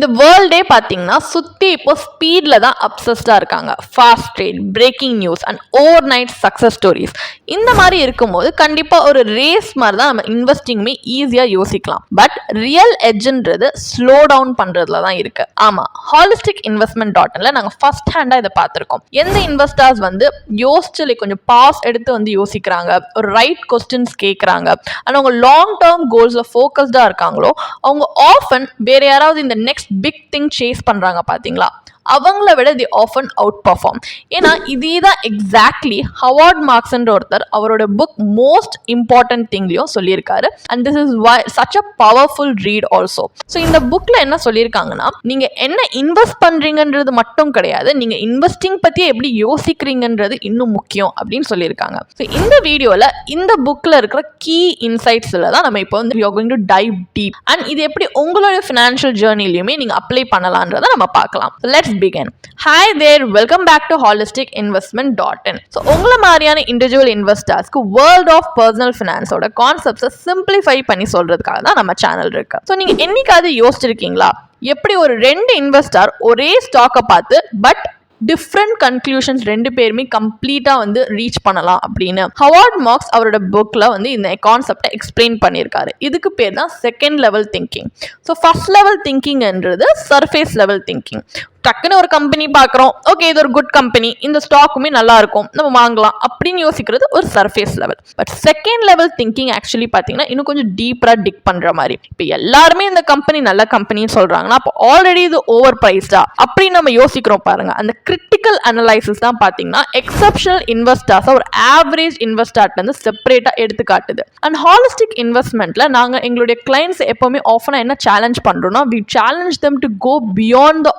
இந்த வேர்ல்டே பார்த்தீங்கன்னா சுற்றி இப்போ ஸ்பீடில் தான் அப்சஸ்டாக இருக்காங்க. Fast trade breaking news and overnight success stories இந்த மாதிரி இருக்கும்போது கண்டிப்பாக ஒரு ரேஸ் மாதிரி தான் நம்ம இன்வெஸ்டிங்குமே ஈஸியாக யோசிக்கலாம். பட் ரியல் எட்ஜுன்றது ஸ்லோ டவுன் பண்ணுறதுல தான் இருக்குது ஆமாம் ஹாலிஸ்டிக் இன்வெஸ்ட்மெண்ட் டாட்ல நாங்கள் ஃபர்ஸ்ட் ஹேண்டாக இதை பார்த்துருக்கோம். எந்த இன்வெஸ்டர்ஸ் வந்து யோசிச்சு கொஞ்சம் பாஸ் எடுத்து வந்து யோசிக்கிறாங்க ஒரு ரைட் கொஸ்டின்ஸ் கேட்குறாங்க அண்ட் அவங்க லாங் டேர்ம் கோல்ஸில் ஃபோக்கஸ்டாக இருக்காங்களோ அவங்க ஆஃபன் வேறு யாராவது இந்த நெக்ஸ்ட் பிக் திங் சேஸ் பண்ணுறாங்க பார்த்தீங்களா அவங்கள விட தி ஆஃபன் அவுட் பர்ஃபார்ம் ஏன்னா இதே தான் எக்ஸாக்ட்லி ஹவார்ட் மார்க்ஸ்ன்ற ஒருத்தர் அவரோட புக் மோஸ்ட் இம்பார்ட்டன்ட் திங்லையும் சொல்லியிருக்காரு. And this is why such a powerful read also so இந்த புக்கில் என்ன சொல்லியிருக்காங்கன்னா நீங்கள் என்ன இன்வெஸ்ட் பண்ணுறீங்கன்றது மட்டும் கிடையாது நீங்கள் இன்வெஸ்டிங் பற்றி எப்படி யோசிக்கிறீங்கன்றது இன்னும் முக்கியம் அப்படின்னு சொல்லியிருக்காங்க. ஸோ இந்த வீடியோவில் இந்த புக்கில் இருக்கிற கீ இன்சைட்ஸில் தான் நம்ம இப்போ வந்து you going to dive deep and இது எப்படி உங்களோட ஃபினான்ஷியல் ஜேர்னிலையுமே நீங்கள் அப்ளை பண்ணலான்றதை நம்ம பார்க்கலாம். Let's begin hi there welcome back to holistic investment dot in so உங்களை மாதிரியான இண்டிவிஜுவல் இன்வெஸ்டர்ஸ்க்கு வேர்ல்ட் ஆஃப் பர்சனல் ஃபினான்ஸோட கான்செப்ட்ஸை சிம்பிளிஃபை பண்ணி சொல்றதுக்காக தான் நம்ம சேனல் இருக்கு. ஸோ நீங்கள் என்னைக்காவது யோசிச்சிருக்கீங்களா? எப்படி ஒரு ரெண்டு இன்வெஸ்டர் ஒரே ஸ்டாக்கை பார்த்து பட் டிஃப்ரெண்ட் கன்க்ளூஷன்ஸ் ரெண்டு பேருமே கம்ப்ளீட்டாக வந்து ரீச் பண்ணலாம் அப்படின்னு ஹவார்ட் மார்க்ஸ் அவரோட புக்கில் வந்து இந்த கான்செப்டை எக்ஸ்பிளைன் பண்ணியிருக்காரு. இதுக்கு பேர் தான் second level thinking so first level திங்கிங்ன்றது surface level thinking டக்குன்னு ஒரு கம்பெனி பார்க்குறோம் ஓகே இது ஒரு குட் கம்பெனி இந்த ஸ்டாக்குமே நல்லா இருக்கும். நம்ம வாங்கலாம் அப்படின்னு யோசிக்கிறது ஒரு surface level but second level thinking actually பார்த்தீங்கன்னா இன்னும் கொஞ்சம் டீப்பராக டிக் பண்ணுற மாதிரி. இப்போ எல்லாருமே இந்த கம்பெனி நல்ல கம்பெனின்னு சொல்கிறாங்கன்னா அப்போ ஆல்ரெடி இது ஓவர் ப்ரைஸ்டா அப்படின்னு நம்ம யோசிக்கிறோம் பாருங்க. அந்த கிரிட்டிக்கல் அனலைசிஸ் தான் பார்த்தீங்கன்னா எக்ஸப்ஷனல் இன்வெஸ்டர்ஸாக ஒரு ஆவரேஜ் இன்வெஸ்டர்ட்லேருந்து செப்பரேட்டாக எடுத்து காட்டுது. அண்ட் ஹாலிஸ்டிக் இன்வெஸ்ட்மெண்ட்டில் நாங்கள் எங்களுடைய கிளைண்ட்ஸ் எப்போவுமே ஆஃபனாக என்ன சேலஞ்ச் பண்ணுறோம்னா we challenge them to go beyond the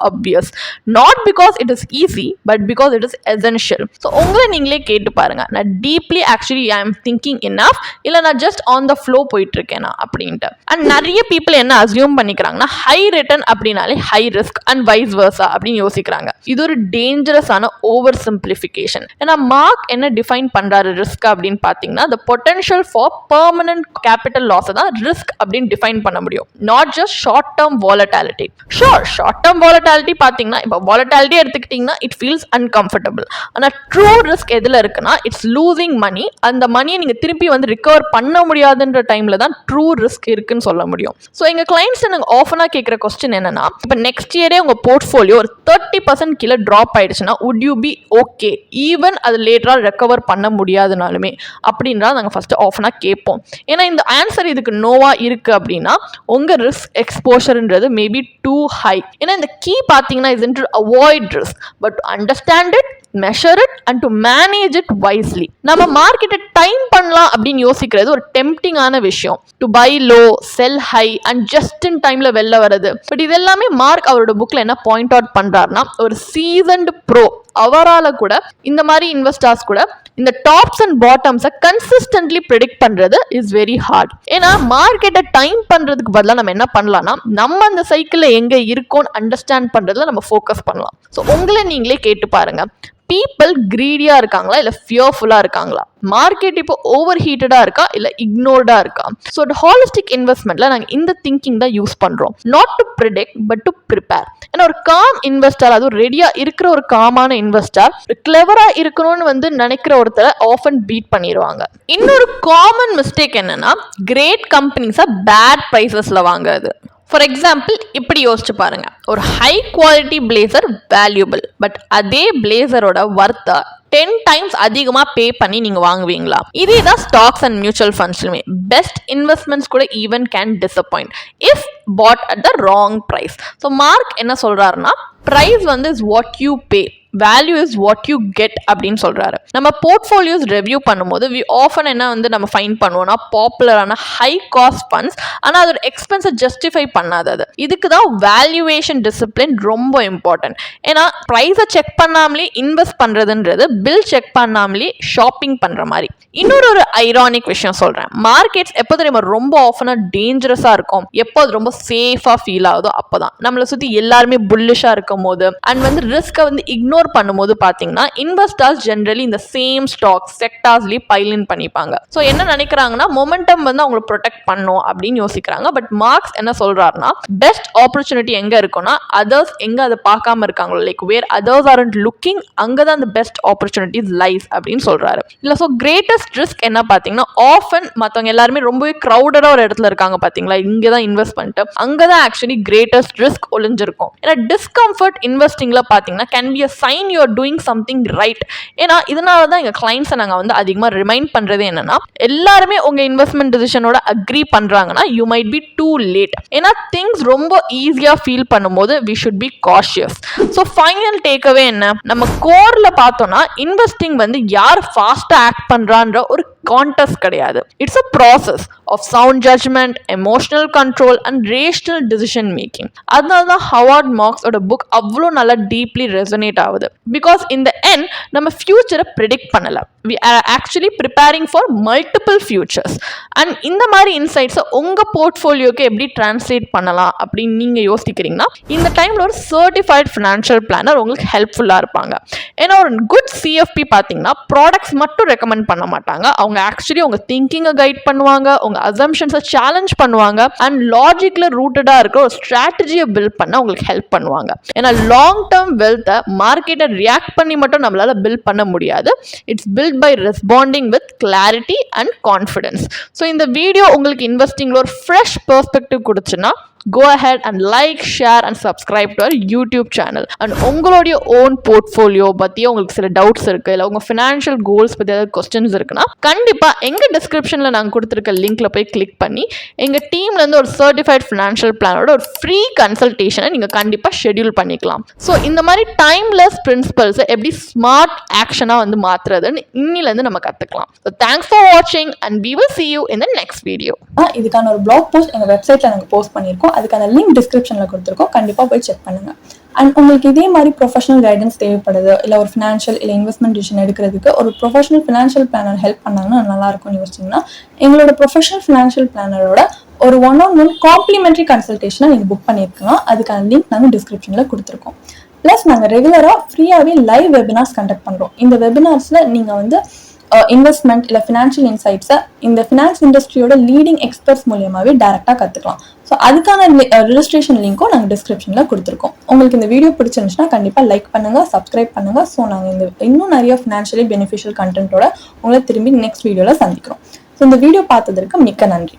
not because it is easy but because it is essential so உங்களை நீங்களே கேட்டு பாருங்க. நான் deeply actually I am thinking enough. இல்லை நான் ஜஸ்ட் ஆன் த ஃப்ளோ போயிட்டு இருக்கேனா அப்படின்ட்டு. அண்ட் நிறைய பீப்புள் என்ன அசியூம் பண்ணிக்கிறாங்கன்னா ஹை ரிட்டர்ன் அப்படின்னாலே high risk and vice versa அப்படின்னு யோசிக்கிறாங்க. இது ஒரு டேஞ்சரஸான ஓவர் சிம்பிளிஃபிகேஷன் ஏன்னா மார்க் என்ன டிஃபைன் பண்றாரு ரிஸ்க் அப்படின்னு பார்த்தீங்கன்னா the potential for permanent capital லாஸை தான் ரிஸ்க் அப்படின்னு டிஃபைன் பண்ண முடியும். Not just short term volatility short short term volatility பார்த்தீங்கன்னா பார்த்தீங்கன்னா இப்போ வாலட்டாலிட்டி எடுத்துக்கிட்டிங்கன்னா இட் ஃபீல்ஸ் அன்கம்ஃபர்டபுள் ஆனால் ட்ரூ ரிஸ்க் எதில் இருக்குன்னா இட்ஸ் லூசிங் மணி அந்த மணியை நீங்கள் திருப்பி வந்து ரிகவர் பண்ண முடியாதுன்ற டைமில் தான் ட்ரூ ரிஸ்க் இருக்குன்னு சொல்ல முடியும். ஸோ எங்கள் கிளைண்ட்ஸ் நாங்கள் ஆஃபனாக கேட்குற கொஸ்டின் என்னன்னா இப்போ நெக்ஸ்ட் இயரே உங்கள் போர்ட்ஃபோலியோ ஒரு தேர்ட்டி பர்சன்ட் கீழே ட்ராப் ஆயிடுச்சுன்னா would you be okay even அது லேட்டராக ரெக்கவர் பண்ண முடியாதுனாலுமே அப்படின்றா நாங்கள் ஃபஸ்ட்டு ஆஃபனாக கேட்போம். ஏன்னா இந்த ஆன்சர் இதுக்கு நோவாக இருக்குது அப்படின்னா உங்கள் ரிஸ்க் எக்ஸ்போஷர்ன்றது மேபி டூ ஹை ஏன்னா இந்த கீ பார்த்தீங்கன்னா isn't to avoid avoid but but understand it measure it and to manage it wisely நம்ம மார்க்கெட்டை டைம் பண்ணலாம் அப்படின்னு யோசிக்கிறது ஒரு டெம்டிங்கான விஷயம். To buy low sell high and just in டைம்ல வெளில வருது பட் இது எல்லாமே மார்க் அவரோட புக்ல என்ன பாயிண்ட் அவுட் பண்றாருன்னா ஒரு சீசன்டு ப்ரோ அவரால் கூட இந்த மாதிரி இன்வெஸ்டர்ஸ் கூட இந்த டாப்ஸ் அண்ட் பாட்டம்ஸை கன்சிஸ்டன்ட்லி ப்ரெடிக்ட் பண்ணுறது இஸ் வெரி ஹார்ட் ஏன்னா மார்க்கெட்டை டைம் பண்ணுறதுக்கு பதிலாக நம்ம என்ன பண்ணலாம்னா நம்ம அந்த சைக்கிளில் எங்கே இருக்கோம்னு அண்டர்ஸ்டாண்ட் பண்ணுறதுல நம்ம ஃபோக்கஸ் பண்ணலாம். ஸோ உங்களை நீங்களே கேட்டு பாருங்கள் பீப்புள் க்ரீடியாக இருக்காங்களா? இல்லை ஃபியர்ஃபுல்லாக இருக்காங்களா? மார்க்கெட் இப்போ ஓவர் ஹீட்டடாக இருக்கா? இல்லை இக்னோர்டாக இருக்கா? ஸோ ஹாலிஸ்டிக் இன்வெஸ்ட்மெண்ட்டில் நாங்கள் இந்த திங்கிங் தான் யூஸ் பண்ணுறோம் not to predict but to prepare ஏன்னா ஒரு காம் இன்வெஸ்டர் அதுவும் ரெடியாக இருக்கிற ஒரு காமான இன்வெஸ்டர் கிளவராக இருக்கணும்னு வந்து நினைக்கிற ஒருத்தரை ஆஃபன் பீட் பண்ணிடுவாங்க இன்னொரு காமன் மிஸ்டேக் என்னன்னா கிரேட் கம்பெனிஸை பேட் ப்ரைஸஸில் வாங்குறது. ஃபார் எக்ஸாம்பிள் இப்படி யோசிச்சு பாருங்க. ஒரு high quality blazer valuable but அதே பிளேசரோட ஒர்த்தை டென் டைம்ஸ் அதிகமாக பே பண்ணி நீங்கள் வாங்குவீங்களா? இதே தான் ஸ்டாக்ஸ் அண்ட் மியூச்சுவல் ஃபண்ட்ஸ்லுமே பெஸ்ட் இன்வெஸ்ட்மெண்ட்ஸ் கூட even can disappoint if bought at the wrong price so Mark என்ன சொல்கிறாருன்னா ப்ரைஸ் வந்து is what you pay value is what you get அப்படின்னு சொல்றாரு. நம்ம போர்ட்ஃபோலியோஸ் ரிவ்யூ பண்ணும்போது வி ஆஃபன் என்ன வந்து நம்ம ஃபைன் பண்ணுவோம்னா பாப்புலரான ஹை காஸ்ட் ஃபண்ட்ஸ் ஆனால் அதோட எக்ஸ்பென்ஸை ஜஸ்டிஃபை பண்ணாதது இதுக்கு தான் வேல்யூவேஷன் டிசிப்ளின் ரொம்ப இம்பார்ட்டன்ட் ஏன்னா ப்ரைஸை செக் பண்ணாமலே இன்வெஸ்ட் பண்ணுறதுன்றது பில் செக் பண்ணாமலே ஷாப்பிங் பண்ணுற மாதிரி. இன்னொரு ஒரு ஐரானிக் விஷயம் சொல்கிறேன் மார்க்கெட்ஸ் எப்போ தெரியுமா ரொம்ப ஆஃபனாக டேஞ்சரஸாக இருக்கும். எப்போ அது ரொம்ப சேஃபாக ஃபீல் ஆகுதோ அப்போ தான் நம்மளை சுற்றி எல்லாருமே புல்லிஷாக இருக்கும் போது அண்ட் வந்து ரிஸ்க்கை வந்து இக்னோர் ஸ்டோர் பண்ணும்போது பார்த்தீங்கன்னா இன்வெஸ்டர்ஸ் ஜென்ரலி இந்த சேம் ஸ்டாக்ஸ் செக்டார்ஸ்லேயே பைலின் பண்ணிப்பாங்க. ஸோ என்ன நினைக்கிறாங்கன்னா மொமெண்டம் வந்து அவங்களை ப்ரொடெக்ட் பண்ணும் அப்படின்னு யோசிக்கிறாங்க. பட் மார்க்ஸ் என்ன சொல்றாருன்னா பெஸ்ட் ஆப்பர்ச்சுனிட்டி எங்க இருக்குன்னா அதர்ஸ் எங்க அதை பார்க்காம இருக்காங்களோ like where others are looking அங்கே தான் அந்த பெஸ்ட் ஆப்பர்ச்சுனிட்டிஸ் லைஸ் அப்படின்னு சொல்றாரு. இல்லை ஸோ கிரேட்டஸ்ட் ரிஸ்க் என்ன பார்த்தீங்கன்னா ஆஃபன் மற்றவங்க எல்லாருமே ரொம்பவே க்ரௌடடாக ஒரு இடத்துல இருக்காங்க பார்த்தீங்களா இங்கே தான் இன்வெஸ்ட் பண்ணிட்டு அங்கே தான் ஆக்சுவலி கிரேட்டஸ்ட் ரிஸ்க் ஒளிஞ்சிருக்கும். ஏன்னா டிஸ்கம்ஃபர்ட் இன்வெஸ்டிங்கில் பார்த்தீங்கன்னா can be a sign you're doing something right ஏன்னா இதனால தான் எங்கள் கிளைண்ட்ஸை நாங்கள் வந்து அதிகமாக ரிமைண்ட் பண்ணுறது என்னன்னா எல்லாருமே உங்கள் இன்வெஸ்ட்மெண்ட் டிசிஷனோட அக்ரி பண்ணுறாங்கன்னா you might be too late ஏன்னா திங்ஸ் ரொம்ப ஈஸியாக ஃபீல் பண்ணும்போது we should be cautious so final takeaway என்ன? நம்ம கோரில் பார்த்தோம்னா இன்வெஸ்டிங் வந்து யார் ஃபாஸ்ட்டாக ஆக்ட் பண்ணுறான்ற ஒரு கான்டெஸ்ட் கிடையாது. It's a process of sound judgment emotional control and rational decision making அதனால தான் ஹவார்ட் மார்க்ஸோட புக் அவ்வளோ நல்லா டீப்லி ரெசனேட் ஆகுது. பிகாஸ் இந்த என் நம்ம ஃபியூச்சரை ப்ரிடிக்ட் பண்ணலை we are actually preparing for multiple futures and இந்த மாதிரி இன்சைட்ஸை உங்கள் போர்ட்ஃபோலியோக்கு எப்படி டிரான்ஸ்லேட் பண்ணலாம் அப்படின்னு நீங்கள் யோசிக்கிறீங்கன்னா இந்த டைமில் ஒரு சர்டிஃபைட் ஃபினான்ஷியல் பிளானர் உங்களுக்கு ஹெல்ப்ஃபுல்லாக இருப்பாங்க. ஏன்னா ஒரு குட் சிஎஃப்பி பார்த்தீங்கன்னா ப்ராடக்ட்ஸ் மட்டும் ரெக்கமெண்ட் பண்ண மாட்டாங்க. அவங்க ஆக்சுவலி உங்கள் திங்கிங்கை கைட் பண்ணுவாங்க உங்கள் அசம்ஷன்ஸை சேலஞ்ச் பண்ணுவாங்க அண்ட் லாஜிக்கில் ரூட்டடாக இருக்கிற ஒரு ஸ்ட்ராட்டஜியை பில்ட் பண்ண உங்களுக்கு ஹெல்ப் பண்ணுவாங்க. ஏன்னா லாங் டேர்ம் வெல்த்தை மார்க்கெட்டை ரியாக்ட் பண்ணி மட்டும் நம்மளால் பில்ட் பண்ண முடியாது. It's built by responding with clarity and confidence so இந்த வீடியோ உங்களுக்கு இன்வெஸ்டிங்கில் ஒரு fresh perspective கொடுச்சுன்னா go ahead and like share and subscribe to our YouTube channel and உங்களுடைய ஓன் போர்ட்ஃபோலியோ பற்றி உங்களுக்கு சில டவுட்ஸ் இருக்குது இல்லை உங்கள் ஃபினான்ஷியல் கோல்ஸ் பற்றி ஏதாவது கொஸ்டின்ஸ் இருக்குன்னா கண்டிப்பாக எங்கள் டிஸ்கிரிப்ஷனில் நாங்கள் கொடுத்துருக்க லிங்க்ல போய் கிளிக் பண்ணி எங்கள் டீம்லேருந்து ஒரு சர்டிஃபைட் ஃபினான்ஷியல் பிளானோட ஒரு ஃப்ரீ கன்சல்டேஷனை நீங்கள் கண்டிப்பாக ஷெடியூல் பண்ணிக்கலாம். ஸோ இந்த மாதிரி டைம்லெஸ் பிரின்சிபல்ஸை எப்படி ஸ்மார்ட் ஆக்ஷனாக வந்து மாற்றுறதுன்னு இன்னிலேருந்து நம்ம கற்றுக்கலாம் ஸோ தேங்க்ஸ் ஃபார் வாட்சிங் and we will see you in the next video இதுக்கான ஒரு blog போஸ்ட் எங்கள் வெப்சைட்டில் நாங்கள் போஸ்ட் பண்ணியிருக்கோம். அதுக்கான லிங்க் டிஸ்கிரிப்ஷனில் கொடுத்துருக்கோம். கண்டிப்பாக போய் செக் பண்ணுங்கள் அண்ட் உங்களுக்கு இதே மாதிரி ப்ரொஃபஷனல் கைடன்ஸ் தேவைப்படுது இல்லை ஒரு ஃபினான்ஷியல் இல்லை இன்வெஸ்ட்மெண்ட் டிசிஷன் எடுக்கிறதுக்கு ஒரு ப்ரொஃபஷனல் ஃபினான்ஷியல் பிளானர் ஹெல்ப் பண்ணாங்கன்னா நல்லா இருக்கும்னு யோசிச்சிங்கன்னா எங்களோட ப்ரொஃபஷனல் ஃபினான்ஷியல் பிளானரோட ஒரு ஒன் ஆன் ஒன் காம்ப்ளிமெண்ட்ரி கன்சல்டேஷனை நீங்கள் புக் பண்ணியிருக்கலாம். அதுக்கான லிங்க் நாங்கள் டிஸ்கிரிப்ஷனில் கொடுத்துருக்கோம். ப்ளஸ் நாங்கள் ரெகுலராக ஃப்ரீயாகவே லைவ் வெபினார்ஸ் கண்டக்ட் பண்ணுறோம் இந்த வெபினார்ஸில் நீங்கள் வந்து இன்வெஸ்ட்மெண்ட் இல்லை ஃபினான்ஷியல் இன்சைட்ஸை இந்த ஃபினான்ஸ் இண்டஸ்ட்ரியோட லீடிங் எக்ஸ்பர்ட்ஸ் மூலியமாகவே டேரெக்டாக கற்றுக்கலாம் ஸோ அதுக்கான ரிஜிஸ்ட்ரேஷன் லிங்க்கும் நாங்கள் டிஸ்கிரிப்ஷனில் கொடுத்துருக்கோம். உங்களுக்கு இந்த வீடியோ பிடிச்சிருந்துச்சுன்னா கண்டிப்பாக லைக் பண்ணுங்கள் சப்ஸ்கிரைப் பண்ணுங்கள் ஸோ நாங்கள் இந்த இன்னும் நிறைய ஃபினான்ஷியலி பெனிஃபிஷியல் கண்டென்ட்டோட உங்களை திரும்பி நெக்ஸ்ட் வீடியோவில் சந்திக்கிறோம். ஸோ இந்த வீடியோ பார்த்ததற்கு மிக்க நன்றி.